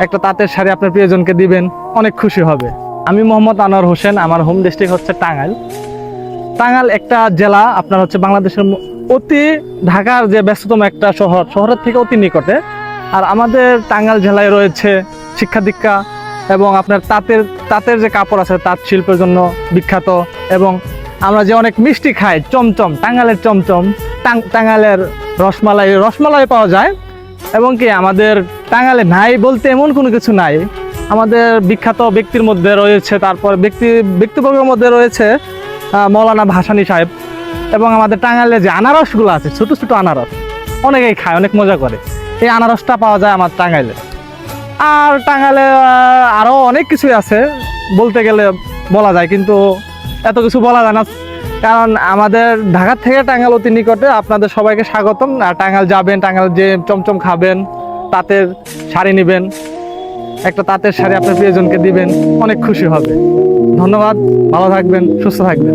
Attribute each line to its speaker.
Speaker 1: একটা তাঁতের শাড়ি আপনার প্রিয়জনকে দিবেন, অনেক খুশি হবে। আমি মোহাম্মদ আনোয়ার হোসেন, আমার হোম ডিস্ট্রিক্ট হচ্ছে টাঙ্গাইল। টাঙ্গাইল একটা জেলা, আপনার হচ্ছে বাংলাদেশের অতি ঢাকার যে ব্যস্ততম একটা শহর, শহরের থেকে অতি নিকটে। আর আমাদের টাঙ্গাইল জেলায় রয়েছে শিক্ষা দীক্ষা এবং আপনার তাঁতের তাঁতের যে কাপড় আছে, তাঁত শিল্পের জন্য বিখ্যাত এবং আমরা যে অনেক মিষ্টি খাই, চমচম, টাঙ্গাইলের চমচম, টাং- টাঙ্গাইলের রসমালাই রসমালাই পাওয়া যায়। এবং কি আমাদের টাঙ্গালে নাই বলতে এমন কোনো কিছু নাই। আমাদের বিখ্যাত ব্যক্তির মধ্যে রয়েছে তারপর ব্যক্তি ব্যক্তিবর্গের মধ্যে রয়েছে মৌলানা ভাসানী সাহেব এবং আমাদের টাঙ্গাইলে যে আনারসগুলো আছে ছোট ছোট আনারস অনেকেই খায় অনেক মজা করে। এই আনারসটা পাওয়া যায় আমার টাঙ্গাইলে। আর টাঙ্গাইলে আহ, আরও অনেক কিছুই আছে বলতে গেলে বলা যায় কিন্তু এত কিছু বলা যায় না। কারণ আমাদের ঢাকা থেকে টাঙ্গাল অতি নিকটে আপনাদের সবাইকে স্বাগতম। আর টাঙ্গাল যাবেন টাঙ্গাল যে চমচম খাবেন, তাঁতের শাড়ি নেবেন, একটা তাঁতের শাড়ি আপনার প্রিয়জনকে দিবেন, অনেক খুশি হবে। ধন্যবাদ, ভালো থাকবেন, সুস্থ থাকবেন।